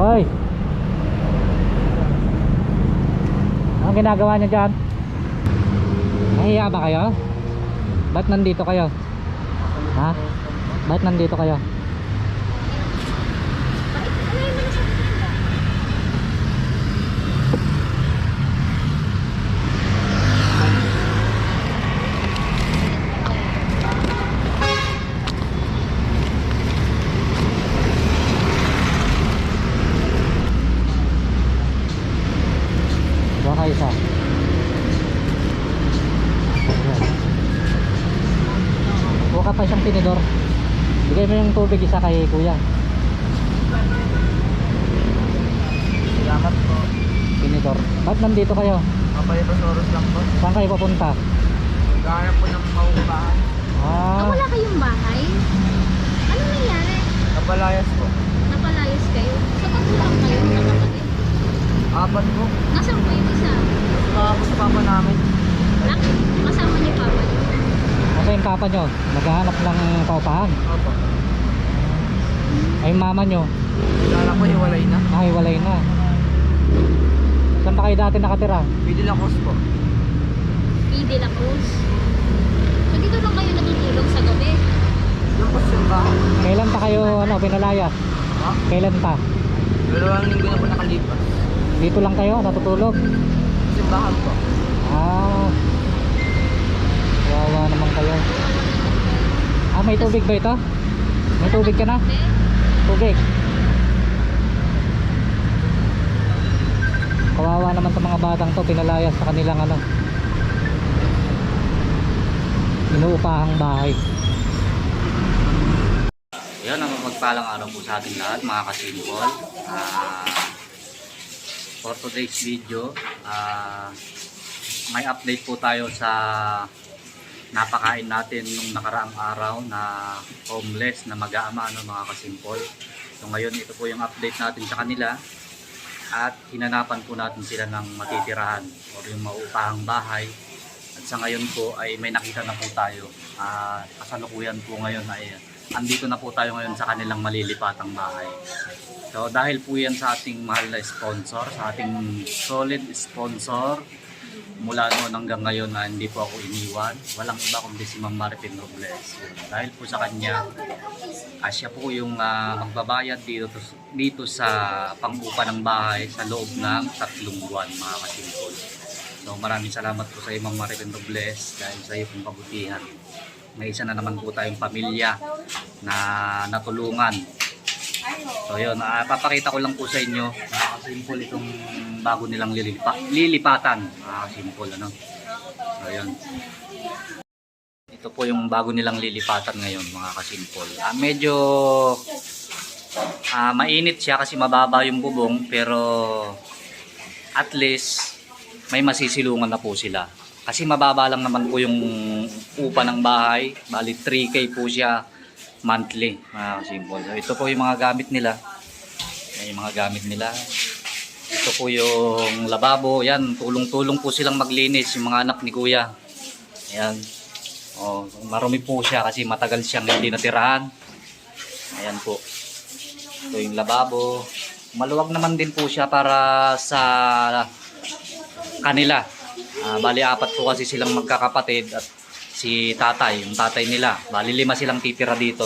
Hoy! Anong ginagawa niyo dyan? Nahiya ba kayo? Ba't nandito kayo? Ha? Ba't nandito kayo? Baka isa. Ayan. Huwag ka pa isang tinidor. Bigay mo yung tubig isa kay kuya. Salamat po. Tinidor. Ba't nandito kayo? Kapayapasoro's lang po. Saan kayo papunta? Naghahanap po ng mauupahan. Ah, Ah, wala kayong bahay? Ano nangyari? Kapalayas po. Napalayas kayo? Sa lang kayo ng kapatid? Apat po. Nasaan po yung isa? Nakakapos sa papa namin. Ah, kasama niyo papa niyo? nasa yung papa nyo? Naghahanap ng paupahan. Opo. Ay mama nyo. Kilala ko hiwalay na. Nakahiwalay na. Saan pa kayo dati nakatira? Pwede lang po. P. De La Cruz. So dito lang kayo natutulog sa gabi? Doon po sa simbahan. Kailan pa kayo ano, pinalayas? Ha? Kailan pa? Dalawang linggo na po nakalipas. Dito lang kayo natutulog? Simbahan po. Ah. Wawa naman kayo. Ah, may tubig ba ito? May tubig ka na? Tubig. Kawawa naman sa mga batang to, pinalayas sa kanilang ano. Inuupahang bahay. Yan ang magpalang araw po sa ating lahat mga kasimpol. Ah, for today's video, ah, may update po tayo sa napakain natin nung nakaraang araw na homeless na mag-aama ano, mga kasimpol. So ngayon ito po yung update natin sa kanila at hinanapan po natin sila ng matitirahan o yung mauupahang bahay. At sa ngayon po ay may nakita na po tayo. Ah, kasalukuyan po ngayon ay andito na po tayo ngayon sa kanilang malilipatang bahay. So dahil po yan sa ating mahal na sponsor, sa ating solid sponsor, mula noon hanggang ngayon na hindi po ako iniwan. Walang iba kundi si Ma'am Maripin Robles. Dahil po sa kanya, ah, siya po yung ah, magbabayad dito, dito sa pangupa ng bahay sa loob ng tatlong buwan mga kasimpol. So maraming salamat po sa iyo Ma'am Maripin Robles dahil sa iyo pong kabutihan. May isa na naman po tayong pamilya na natulungan. So yun, ah, papakita ko lang po sa inyo, simple itong bago nilang lilipa, lilipatan. Ah, simple ano. So yun. Ito po yung bago nilang lilipatan ngayon mga kasimpol. Ah, medyo ah, mainit siya kasi mababa yung bubong pero at least may masisilungan na po sila. Kasi mababa lang naman po yung upa ng bahay. Bali 3K po siya monthly, mga kasimpol. So, ito po yung mga gamit nila. Yan yung mga gamit nila. Ito po yung lababo. Yan, tulong-tulong po silang maglinis yung mga anak ni kuya. Ayan. Oh, marumi po siya kasi matagal siyang hindi natirahan. Ayan po. Ito yung lababo. Maluwag naman din po siya para sa kanila. Ah, bali apat po kasi silang magkakapatid at si tatay, yung tatay nila. Bali lima silang titira dito.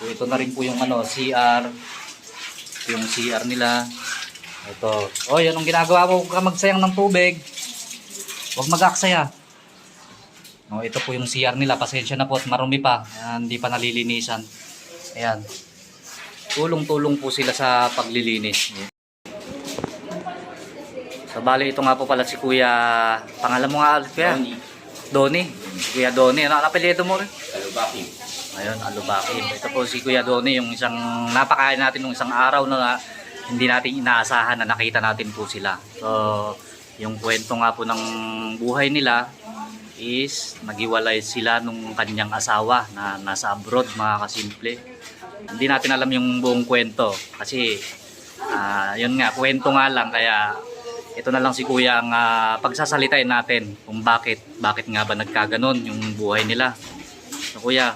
So, ito na rin po yung ano, CR. Yung CR nila. Ito. Oh, yan ang ginagawa mo. Ka magsayang ng tubig. Huwag mag-aksaya. Oh, ito po yung CR nila. Pasensya na po at marumi pa. Ayan, hindi pa nalilinisan. Ayan. Tulong-tulong po sila sa paglilinis. So, bali ito nga po pala si Kuya. Pangalan mo nga, Kuya? Doni. Si Kuya Doni. Ano ang apelyido mo rin? Alubaki. Ayun, Alubaki. Ito po si Kuya Doni, yung isang napakain natin nung isang araw na hindi natin inaasahan na nakita natin po sila. So, yung kwento nga po ng buhay nila is nagiwalay sila nung kanyang asawa na nasa abroad, mga kasimple. Hindi natin alam yung buong kwento kasi ah, yun nga, kwento nga lang kaya ito na lang si Kuya ang ah, pagsasalitain natin kung bakit bakit nga ba nagkaganon yung buhay nila. So Kuya,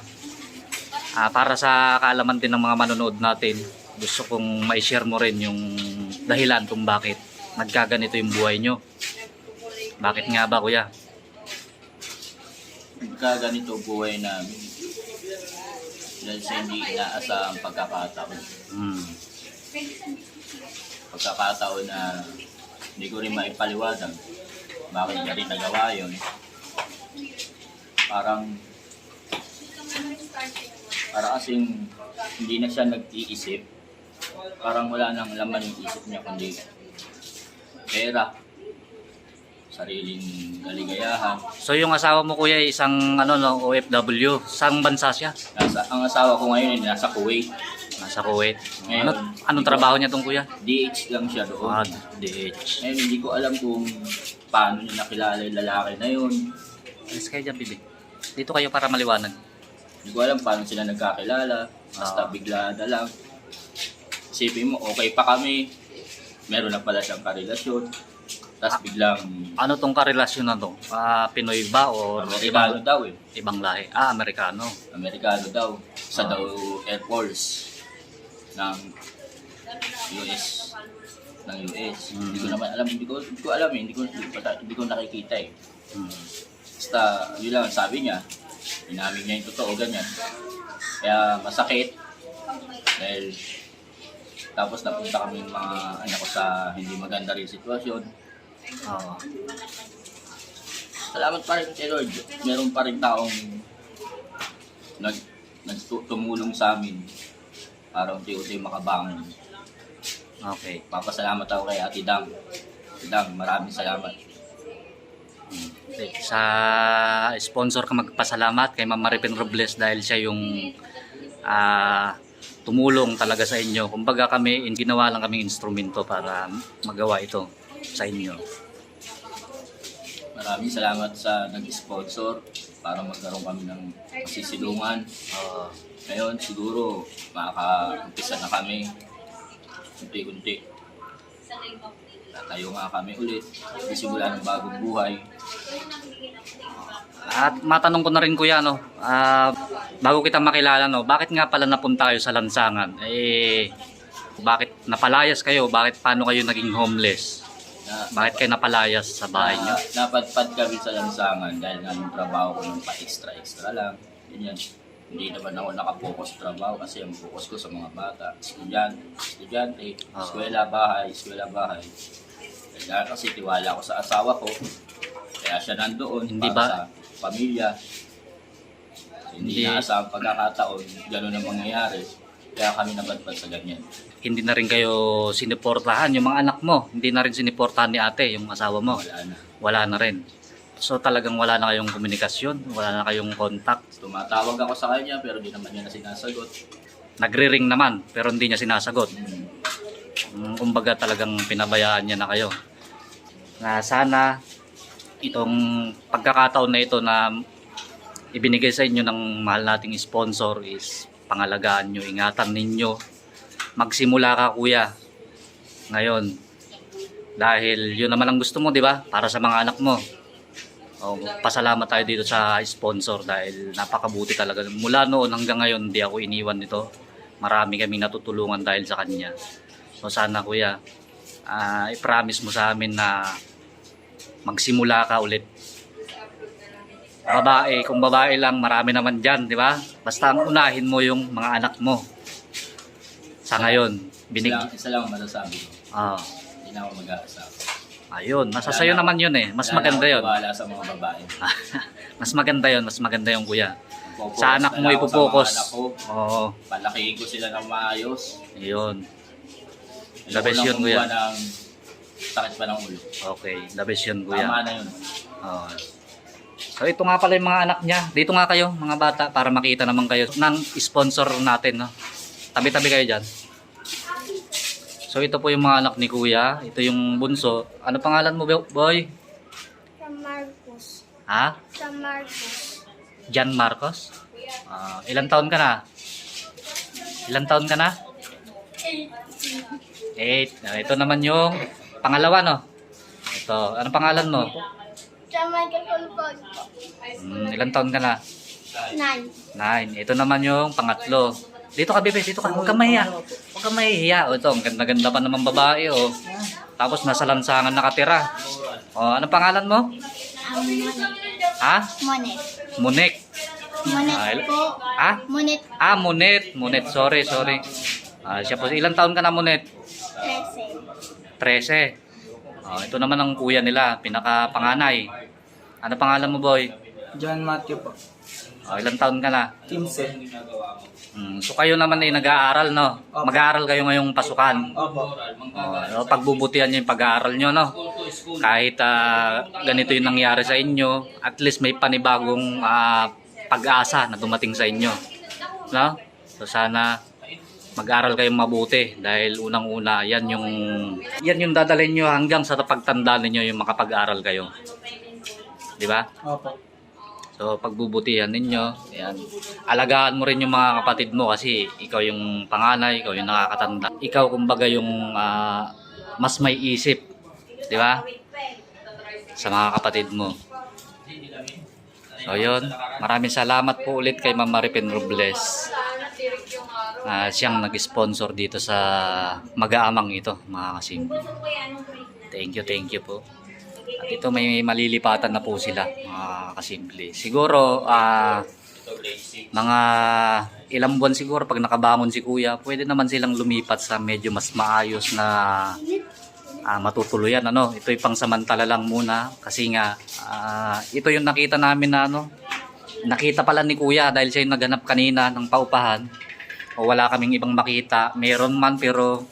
ah, para sa kaalaman din ng mga manonood natin, gusto kong ma-share mo rin yung dahilan kung bakit nagkaganito yung buhay nyo. Bakit nga ba kuya? Pagka ganito buhay namin, dahil sa hindi inaasahang pagkakataon. Hmm. Pagkakataon na hindi ko rin maipaliwanag bakit niya rin nagawa yun. Parang para kasing hindi na siya nag-iisip. Parang wala nang laman yung isip niya kundi pera, sariling kaligayahan. So yung asawa mo kuya ay isang ano no OFW, sang bansa siya? Nasa, ang asawa ko ngayon ay nasa Kuwait. Nasa Kuwait. Ngayon, Ano anong trabaho niya tong kuya? DH lang siya doon. Ah, DH. Ngayon, hindi ko alam kung paano niya nakilala yung lalaki na yun. Alis kayo dyan, bibi. Dito kayo para maliwanag. Hindi ko alam paano sila nagkakilala. Basta Ah. bigla na lang. Isipin mo, okay pa kami. Meron na pala siyang karelasyon. Tapos biglang Ano tong karelasyon na to? Ah, Pinoy ba o Amerikano ibang, daw eh. ibang lahi? Ah, Amerikano. Amerikano daw. Sa Ah. daw Air Force ng US ng US. Hindi ko Mm. naman alam, hindi ko, hindi ko alam eh, hindi ko, hindi ko, hindi ko nakikita eh. Hmm. Basta, yun lang, sabi niya, inamin niya yung totoo, ganyan. Kaya masakit. Dahil, tapos napunta kami yung mga anak ko sa hindi maganda rin sitwasyon. Oo. Salamat pa rin kay Lord. Meron pa rin taong nag, nagtumulong sa amin para unti-unti makabangon. Okay. Papasalamat ako kay Ate Dang. Ate Dang, maraming salamat. Okay. Sa sponsor ka magpasalamat kay Ma'am Maripin Robles dahil siya yung ah, tumulong talaga sa inyo. Kumbaga kami, in, ginawa lang kaming instrumento para magawa ito sa inyo. Maraming salamat sa nag-sponsor para magkaroon kami ng masisilungan. Oo. Ngayon, siguro, makaka-umpisa na kami. Unti-unti. Tatayo nga kami ulit. Isimula ng bagong buhay. At matanong ko na rin kuya, no, ah, bago kita makilala, no, bakit nga pala napunta kayo sa lansangan? Eh, bakit napalayas kayo? Bakit paano kayo naging homeless? Na, Bakit kayo napalayas sa bahay nyo? na, napadpad kami sa lansangan dahil nga yung trabaho ko nung pa-extra-extra lang. Ganyan. Hindi naman ako nakapokus sa trabaho kasi ang focus ko sa mga bata. Estudyante, estudyante, Ah. eskwela, bahay, eskwela, bahay. Kaya kasi tiwala ko sa asawa ko. Kaya siya nandoon Hindi para ba- sa pamilya. Hindi, Hindi- na sa pagkakataon, gano'n ang mangyayari. Kaya kami napadpad sa ganyan. Hindi na rin kayo siniportahan yung mga anak mo. Hindi na rin siniportahan ni ate, yung asawa mo. Wala na. Wala na rin. So talagang wala na kayong komunikasyon, wala na kayong contact. Tumatawag ako sa kanya pero di naman niya na sinasagot. Nagre-ring naman pero hindi niya sinasagot. Hmm. Mm, kumbaga talagang pinabayaan niya na kayo. Na sana itong pagkakataon na ito na ibinigay sa inyo ng mahal nating sponsor is pangalagaan nyo, ingatan ninyo. Magsimula ka kuya ngayon. Dahil yun naman ang gusto mo, di ba? Para sa mga anak mo. O, pasalamat tayo dito sa sponsor dahil napakabuti talaga. Mula noon hanggang ngayon, hindi ako iniwan nito. Marami kaming natutulungan dahil sa kanya. So sana kuya, ah, i-promise mo sa amin na magsimula ka ulit. Babae, kung babae lang, marami naman dyan, di ba? Basta ang unahin mo yung mga anak mo. Sa ngayon, binig... Isa, lang, isa lang masasabi ko. Ah, Hindi na ako mag-aasawa. Ayun, nasa Wala sayo na- naman yun eh. Mas Wala maganda na yun. akong sa mga babae. mas maganda yun, mas maganda yung kuya. Focus Sa anak na mo lang ako ipopokus. Sa mga anak ko, Oo, palakihin ko sila ng maayos. yun. The Ayoko best lang yun, kumuha kuya. ng sakit pa ng ulo. Okay, the best yun kuya. Tama na yun. Oo. So ito nga pala yung mga anak niya. Dito nga kayo, mga bata, para makita naman kayo ng sponsor natin. No? Tabi-tabi kayo dyan. So ito po yung mga anak ni Kuya. Ito yung bunso. Ano pangalan mo, boy? Sa Marcos. Ha? Sa Marcos. Jan Marcos? Ah, ilang taon ka na? Ilang taon ka na? Eight. Ah, ito naman yung pangalawa, no? Ito. Ano pangalan mo? Sa Michael po. Hmm, ilang taon ka na? Nine. Nine. Ito naman yung pangatlo. Dito ka, bebe. Dito ka. Huwag kang mahiya. Huwag kang mahihiya. O, ito. Ang ganda-ganda pa naman babae, oh. Tapos nasa lansangan nakatira. O, anong pangalan mo? Monet. Ha? Monet. Munek. Monet Ah, po. Ha? Monet Ah, Munet. Munet, sorry, sorry. Ah, siya po. Ilang taon ka na, Munet? 13. 13. Oh, ito naman ang kuya nila, pinaka-panganay. Ano pangalan mo, boy? John Matthew po. Oh, ilang taon ka na? Kimse. Hmm, so kayo naman ay nag-aaral, no? Opo. Mag-aaral kayo ngayong pasukan. Opo. Oh, pagbubutihan niyo yung pag-aaral niyo, no? Kahit ah, ganito yung nangyari sa inyo, at least may panibagong ah, pag-asa na dumating sa inyo. No? So sana mag-aral kayong mabuti dahil unang-una yan yung yan yung dadalhin niyo hanggang sa pagtanda ninyo yung makapag-aral kayo. 'Di ba? Opo. So pagbubutihan ninyo, yan. Alagaan mo rin yung mga kapatid mo kasi ikaw yung panganay, ikaw yung nakakatanda. Ikaw kumbaga yung ah, mas may isip, 'di ba? Sa mga kapatid mo. So yun, maraming salamat po ulit kay Ma'am Maripin Robles. Ah, siyang nag-sponsor dito sa mag-aamang ito, mga kasimple. Thank you, thank you po. At ito may malilipatan na po sila, mga kasimple. Siguro, ah, mga ilang buwan siguro pag nakabangon si kuya, pwede naman silang lumipat sa medyo mas maayos na ah, matutuluyan. Ano? Ito'y pangsamantala lang muna kasi nga ah, ito yung nakita namin na ano, nakita pala ni kuya dahil siya yung naghanap kanina ng paupahan o wala kaming ibang makita. Meron man pero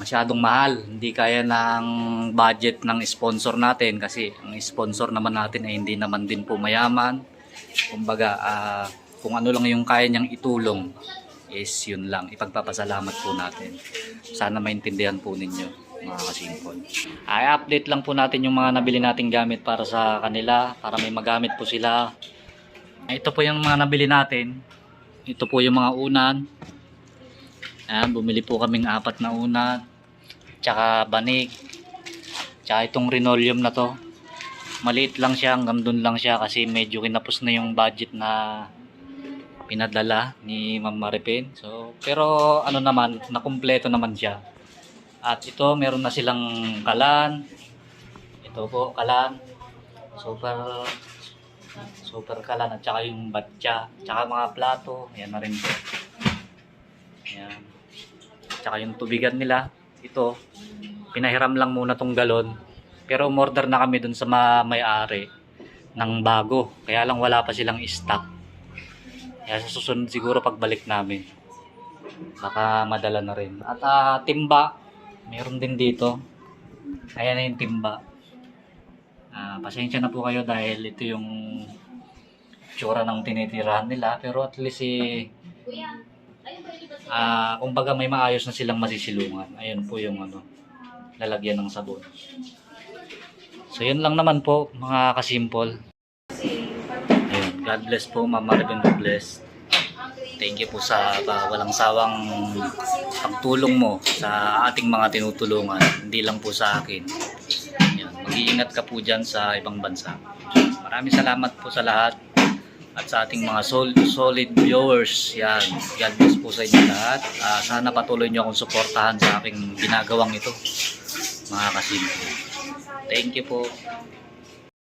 masyadong mahal. Hindi kaya ng budget ng sponsor natin kasi ang sponsor naman natin ay hindi naman din po mayaman. Kumbaga, ah, kung ano lang yung kaya niyang itulong is yun lang. Ipagpapasalamat po natin. Sana maintindihan po ninyo mga kasimpon. Ay, update lang po natin yung mga nabili nating gamit para sa kanila, para may magamit po sila. Ito po yung mga nabili natin. Ito po yung mga unan. Ayan, bumili po kaming apat na unan. Tsaka banig. Tsaka itong rinoleum na to. Maliit lang siya, hanggang dun lang siya kasi medyo kinapos na yung budget na pinadala ni Ma'am Maripin. So, pero ano naman, nakumpleto naman siya. At ito, meron na silang kalan. Ito po, kalan. Super super kalan at saka yung batya, tsaka mga plato, ayan na rin po. Ayan. Tsaka yung tubigan nila, ito, pinahiram lang muna tong galon. Pero umorder na kami dun sa ma- may-ari ng bago. Kaya lang wala pa silang stock. Kaya sa susunod siguro pagbalik namin. Baka madala na rin. At ah, timba, meron din dito. Ayan na yung timba. Ah, pasensya na po kayo dahil ito yung tsura ng tinitirahan nila. Pero at least eh, ah, kumbaga may maayos na silang masisilungan. Ayun po yung ano, lalagyan ng sabon. So yun lang naman po mga kasimpol. Ayun, God bless po Marvin God bless. Thank you po sa pa, walang sawang pagtulong mo sa ating mga tinutulungan. Hindi lang po sa akin. Yan, mag-iingat ka po dyan sa ibang bansa. Maraming salamat po sa lahat at sa ating mga sol- solid viewers. Yan, God bless po sa inyo lahat. Ah, sana patuloy nyo akong suportahan sa aking ginagawang ito. Mga kasimple. Thank you po.